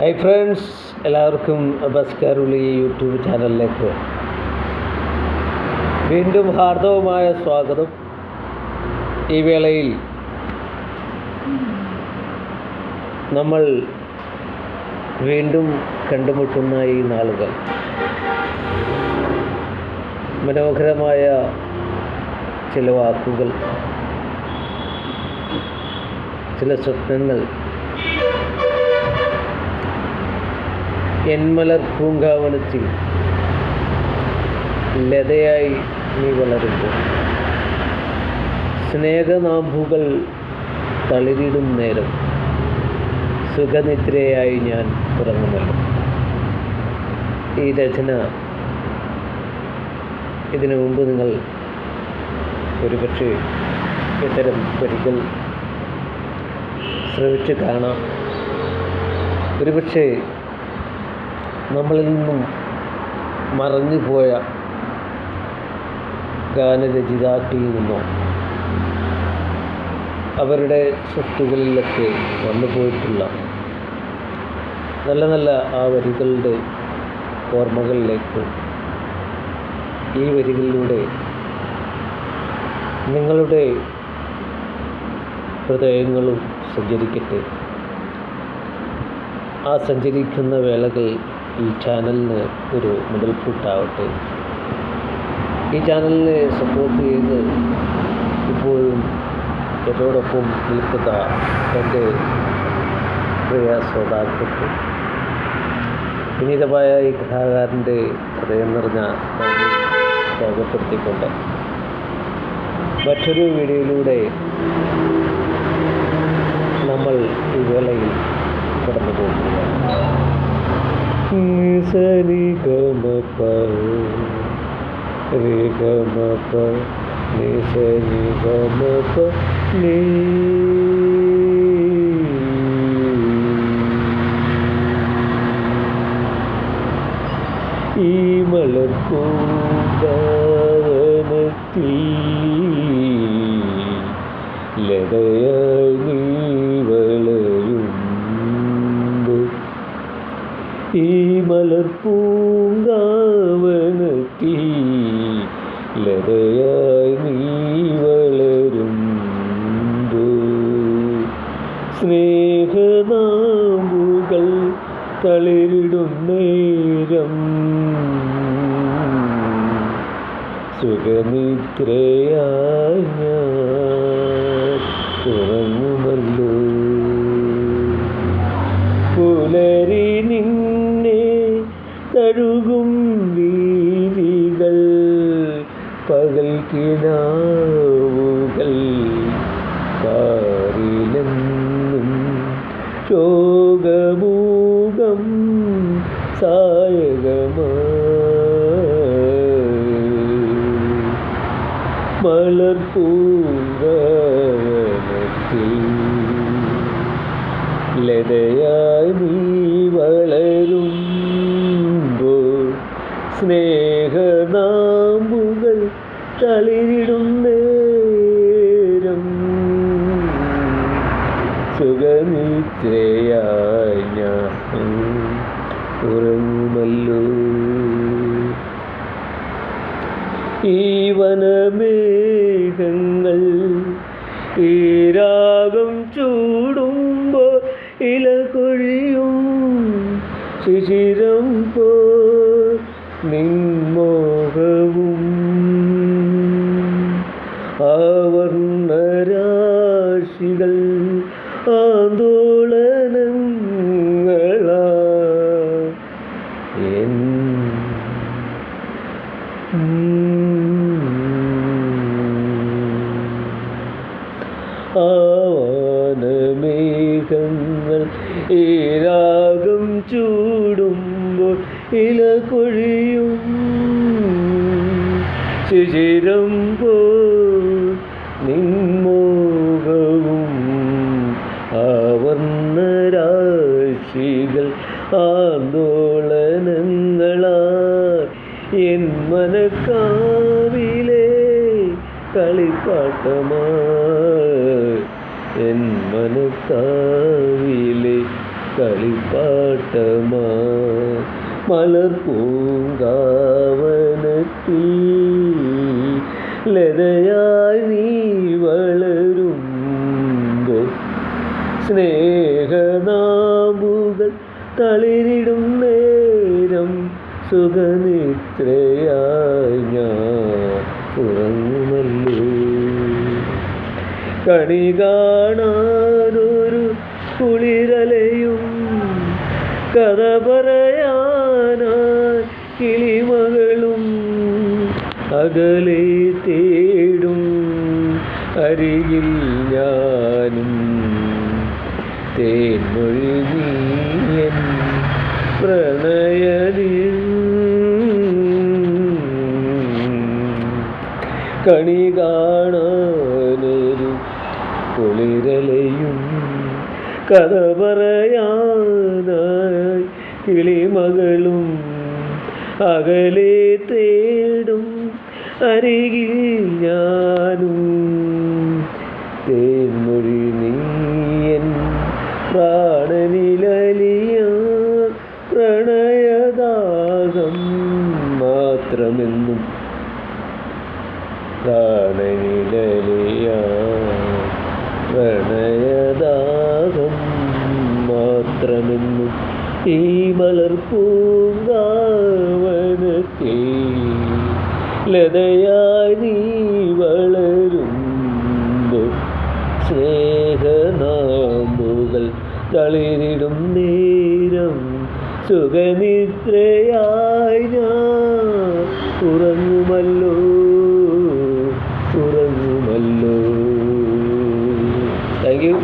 Hi friends എല്ലാവർക്കും ബസ്കാരുള്ളി YouTube ചാനലിലേക്ക് വീണ്ടും ഹാർദവമായ സ്വാഗതം. ഈ വേളയിൽ നമ്മൾ വീണ്ടും കണ്ടുമുട്ടുന്ന ഈ നാളുകൾ. മനോഹരമായ ചില വാക്കുകൾ ചില സ്വപ്നങ്ങൾ എന്മലർ പൂങ്കാവനത്തിൽ ലതയായി നീ വളരുമ്പോൾ സ്നേഹനാമ്പുകൾ തളിരിടും നേരം സുഖനിദ്രയായി ഞാൻ ഉറങ്ങുമല്ലോ. ഈ രചന ഇതിനു മുമ്പ് നിങ്ങൾ ഒരുപക്ഷെ ഇത്തരം വരികൾ ശ്രമിച്ച് കാണാം. ഒരുപക്ഷെ നമ്മളിൽ നിന്നും മറഞ്ഞു പോയ ഗാനരചിതാക്കളിൽ നിന്നോ അവരുടെ സൃഷ്ടികളിലൊക്കെ വന്നു പോയിട്ടുള്ള നല്ല നല്ല ആ വരികളുടെ ഓർമ്മകളിലേക്ക് ഈ വരികളിലൂടെ നിങ്ങളുടെ ഹൃദയങ്ങളും സഞ്ചരിക്കട്ടെ. ആ സഞ്ചരിക്കുന്ന വേളകൾ ഈ ചാനലിന് ഒരു മുതൽക്കൂട്ടാവട്ടെ ഈ ചാനലിനെ സപ്പോർട്ട് ചെയ്ത് ഇപ്പോഴും എന്നോടൊപ്പം നിൽക്കുന്ന എന്റെ പ്രിയ ശ്രോതാക്കൾക്ക് വിനീതമായ ഈ കഥാകാരന്റെ ഹൃദയം നിറഞ്ഞ രേഖപ്പെടുത്തിക്കൊണ്ട് മറ്റൊരു വീഡിയോയിലൂടെ നമ്മൾ ഈ വേളയിൽ കടന്നു പോകുകയാണ് സനി ഗമ പ രി ഗമ പ നി സനി ഗമ പ നീ ഈ മലർപ്പൂങ്കാവനത്തിൽ ലതയായി നീ ഈ മലർപ്പൂങ്കാവനത്തിൽ ലതയായി നീ വളരുമ്പോൾ സ്നേഹനാമ്പുകൾ തളിരിടും നേരം. സുഖനിദ്രയായി ഞാൻ പകൽ കിടാവുകൾ കാറിലെന്നും ശോകമൂകം സായകമായി മലർപ്പൂങ്കവനത്തിൽ ലതയായി നീ വളരുമ്പോൾ സ്നേഹനാമ്പുകൾ തളിരിടും നേരം. ഉറങ്ങുമല്ലോ. ഈ വനമേഘങ്ങൾ ഈ രാഗം ശിശിരം പോ. നിൻമോഹവും ആവർണരാശികൾ ആന്തോളനങ്ങളാ ആവാനമേഘങ്ങൾ ഈ രാഗം ചൂടുമ്പോൾ ഇല കൊഴിയും ശിശിരം പോ ആവർണരാശികൾ ആന്തോളനങ്ങളാ എൻ മനക്കാവിലെ കളിപ്പാട്ടമാ എൻ മനക്കാവിലെ കളിപ്പാട്ടമാ മലർ പൂങ്കാവനത്തിൽ ലതയായി നീ വളരുമ്പോൾ സ്നേഹനാമ്പുകൾ തളിരിടും നേരം സുഖനിദ്രയായി ഞാൻ കണി കാണാനൊരു കുളിരലയും കഥ പറയാനായി കിളിമകളും അകലെ തേടും അരികിൽ ഞാനും. തേൻമൊഴി നീയൻ പ്രണയനിൽ കണി കാണാനൊരു കുളിരലയും കഥ പറയാനായി കിളിമകളും അകലെ തേടും അരികിൽ മാത്രമെന്നും പ്രണയദാഹം മാത്രമെന്നും ഈ മലർ പൂങ്കാവനത്തെ ലതയായി നീ വളരുമ്പോൾ സ്നേഹനാമ്പുകൾ തളിരിടും നേരം സുഖനിദ്രയായി ഞാൻ ഉറങ്ങുമല്ലോ ഉറങ്ങുമല്ലോ. Thank you